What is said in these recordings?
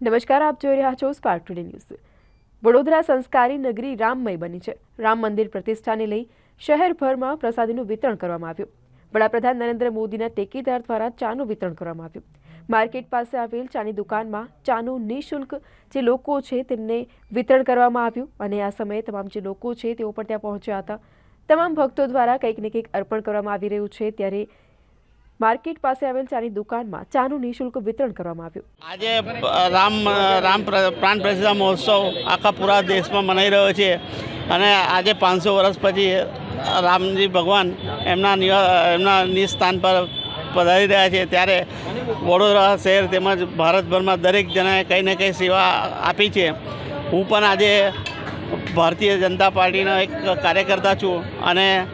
નમસ્કાર, આપ જોઈ રહ્યા છો સ્પાર્ક ટુડે ન્યૂઝ વડોદરા સંસ્કારી નગરી રામમય બની છે. રામ મંદિર પ્રતિષ્ઠાને લઈ શહેરભરમાં પ્રસાદીનું વિતરણ કરવામાં આવ્યું. વડાપ્રધાન નરેન્દ્ર મોદીના ટેકેદાર દ્વારા ચાનું વિતરણ કરવામાં આવ્યું. માર્કેટ પાસે આવેલ ચાની દુકાનમાં ચાનું નિઃશુલ્ક જે લોકો છે તેમને વિતરણ કરવામાં આવ્યું અને આ સમયે તમામ જે લોકો છે તેઓ પણ ત્યાં પહોંચ્યા હતા. તમામ ભક્તો દ્વારા કંઈક ને કંઈક અર્પણ કરવામાં આવી રહ્યું છે. ત્યારે માર્કેટ પાસે આવેલ ચાની દુકાનમાં ચાનું નિઃશુલ્ક વિતરણ કરવામાં આવ્યું. આજે રામ રામ પ્ર- પ્રાણ પ્રતિષ્ઠા મહોત્સવ આખા પૂરા દેશમાં મનાઈ રહ્યો છે. અને આજે પાંચસો વર્ષ પછી રામજી ભગવાન એમના એમના નિસ્થાન પર પધારી રહ્યા છે. ત્યારે વડોદરા શહેર તેમજ ભારતભરમાં દરેક જણાએ કંઈ ને કંઈ સેવા આપી છે. હું પણ આજે ભારતીય જનતા પાર્ટીનો એક કાર્યકર્તા છું. અને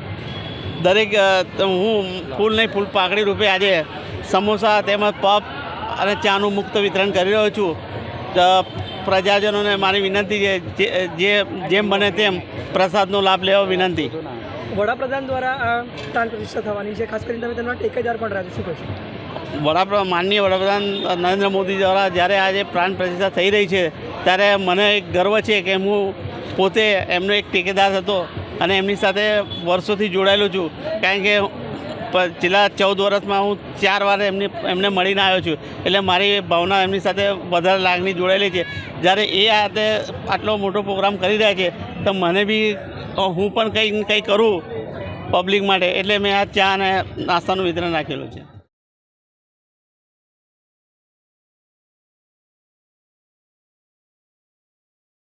દરેક હું ફૂલ નહીં ફૂલ પાકડી રૂપે આજે સમોસા તેમજ પપ અને ચાનું મુક્ત વિતરણ કરી રહ્યો છું. પ્રજાજનોને મારી વિનંતી છે જે- જેમ બને તેમ પ્રસાદનો લાભ લેવો વિનંતી. વડાપ્રધાન દ્વારા આ પ્રાણ પ્રતિષ્ઠા થવાની છે. ખાસ કરીને તમે તેમના ટેકેદાર પણ છો. શું કહેશો? વડાપ્રધાન માનનીય વડાપ્રધાન નરેન્દ્ર મોદી દ્વારા જ્યારે આજે પ્રાણ પ્રતિષ્ઠા થઈ રહી છે ત્યારે મને એક ગર્વ છે કે હું પોતે એમનો એક ટેકેદાર હતો. અને એમની સાથે વર્ષોથી જોડાયેલો છું. કારણ કે છેલ્લા ચૌદ વર્ષમાં હું ચાર વાર એમની, એમને મળીને આવ્યો છું. એટલે મારી ભાવના એમની સાથે વધારે લાગણી જોડાયેલી છે. જ્યારે એ આતે આટલો મોટો પ્રોગ્રામ કરી રહ્યા છે, તો મને બી હું પણ કંઈ કંઈ કરું પબ્લિક માટે. એટલે મેં આ ચા અને નાસ્તાનું વિતરણ રાખેલું છે.